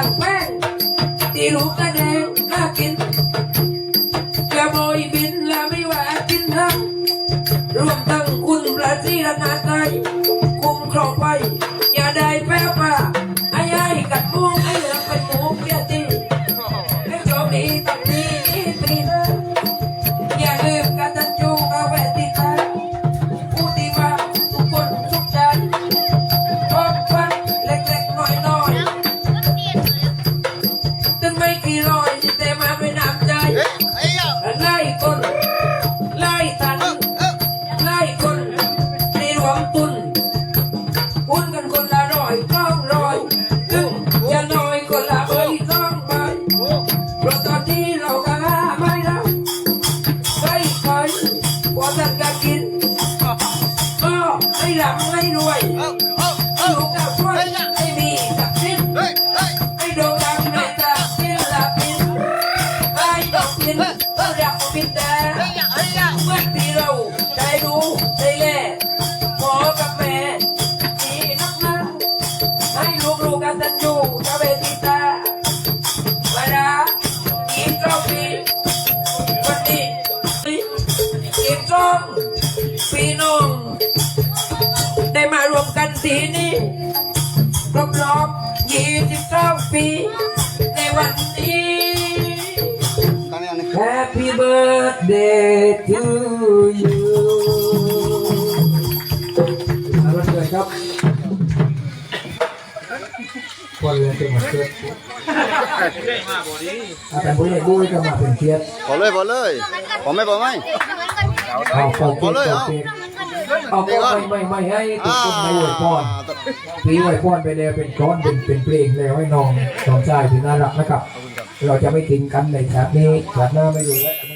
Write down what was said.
ตักแป้งตีหนูกระแดงน่ากินกะโบยบินและไม่แหวะกินทั้งรวมทั้งคุณประจีรนาต நின் ஒரு அப்பித்த உங்கள் தீரவு தைரு தைலே போகமே நீ நம்ம ஹை லூக் லூக் அந்தஞ்சு கவே தீத்த வரா இன்ட்ரோபி பட்டி இன்ட்ரோம் பீனோம் ได้มารวมกันทีนี้ครบรอบ29ปีในวันนี้ มาเลยป็นหมดเชื้อแต่บุยก็มาเป็นเชื้อพอเลยพอเลยพอไม่พอไม่เอาไปเลยเอาเอาก็ไม่ไม่ไม่ให้ตุกตุ๊นในหวพรปีไหวพรไปแล้วเป็นก้อนเป็นเป็นเพลงแล้วให้น้องสองชายที่น่ารักนะครับ เราจะไม่ทิ้งกันในชาตินี้ชาติหน้าไม่อยู่แล้ว